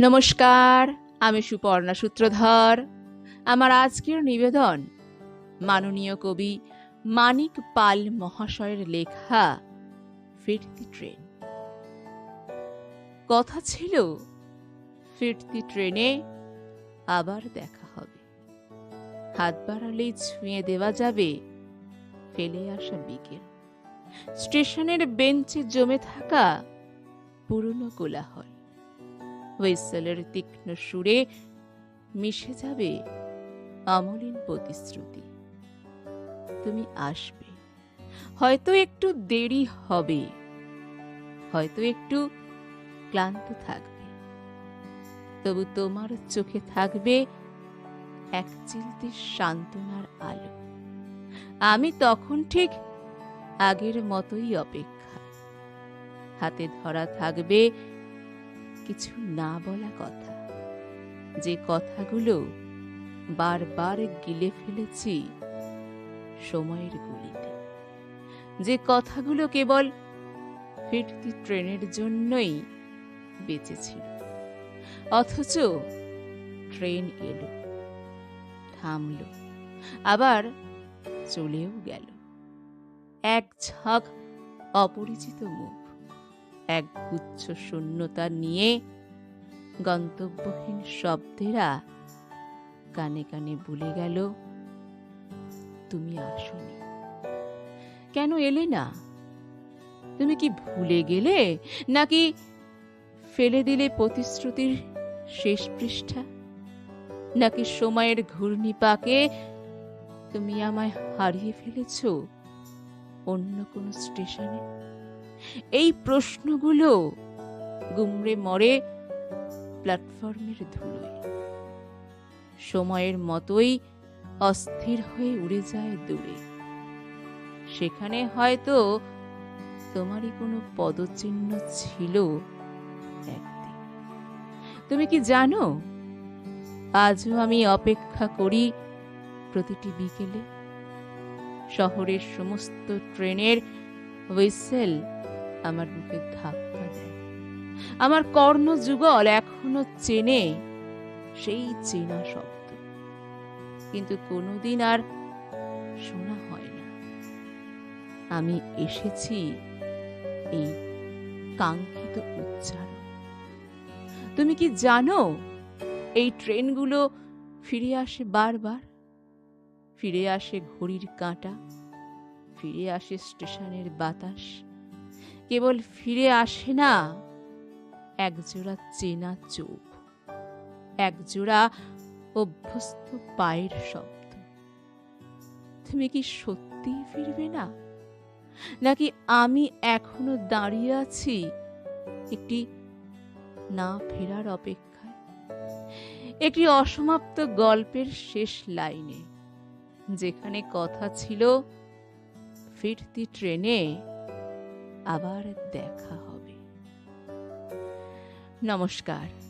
নমস্কার, আমি সুপর্ণা সূত্রধর। আমার আজকের নিবেদন, মাননীয় কবি মানিক পাল মহাশয়ের লেখা, ফিরতি ট্রেন। কথা ছিল, ফিরতি ট্রেনে আবার দেখা হবে। হাত বাড়ালেই ছুঁয়ে দেওয়া যাবে, ফেলে আসা বিকেল। স্টেশনের বেঞ্চে জমে থাকা পুরনো কোলাহল। হুইসেলের তীক্ষ্ণ সুরে মিশে যাবে অমলিন প্রতিশ্রুতি। তুমি আসবে। হয়তো একটু দেরি হবে। হয়তো একটু ক্লান্ত থাকবে। তবু তোমার চোখে থাকবে এক চিলতে সান্ত্বনার আলো। আমি তখন ঠিক আগের মতোই অপেক্ষা। হাতে ধরা থাকবে কিছু না বলা কথা। যে কথাগুলো বারবার গিলে ফেলেছি সময়ের গুলিতে। যে কথাগুলো কেবল ফিরতি ট্রেনের জন্যই বেঁচেছিল, অথচ ট্রেন এলো, থামলো, আবার চলেও গেল। এক ঝাঁক অপরিচিত মুখ। এক গুচ্ছ শূন্যতা নিয়ে গন্তব্যহীন শব্দেরা কানে কানে বলে গেল, তুমি আসনি। কেন এলে না? তুমি কি ভুলে গেলে? নাকি ফেলে দিলে প্রতিশ্রুতির শেষ পৃষ্ঠা? নাকি সময়ের ঘূর্ণি পাকে তুমি আমায় হারিয়ে ফেলেছ অন্য কোনো স্টেশনে? এই প্রশ্নগুলো গুমড়ে মরে প্ল্যাটফর্মের ধুলোয়। সময়ের মতোই অস্থির হয়ে উড়ে যায় দূরে। সেখানে হয়তো তোমারই কোনো পদচিহ্ন ছিল তুমি কি জানো? আজও আমি অপেক্ষা করি প্রতিটি বিকেলে। শহরের সমস্ত ট্রেনের হুইসেল আমার বুকে ধাক্কা দেয়। আমার কর্ণযুগল এখনও চেনে সেই চেনা শব্দ। কিন্তু কোনোদিন আর শোনা হয় না। আমি এসেছি এই কাঙ্ক্ষিত উচ্চারণ। তুমি কি জানো এই ট্রেনগুলো ফিরে আসে বারবার? ফিরে আসে ঘড়ির কাঁটা, ফিরে আসে স্টেশনের বাতাস। কেবল ফিরে আসে না। একজোড়া চেনা চোখ, একজোড়া অভ্যস্ত পায়ের শব্দ। তুমি কি সত্যিই ফিরবে না? নাকি আমি এখনও দাঁড়িয়ে আছি একটি না ফেরার অপেক্ষায়? একটি অসমাপ্ত গল্পের শেষ লাইনে, যেখানে কথা ছিল, ফিরতি ট্রেনে আবার দেখা হবে। নমস্কার।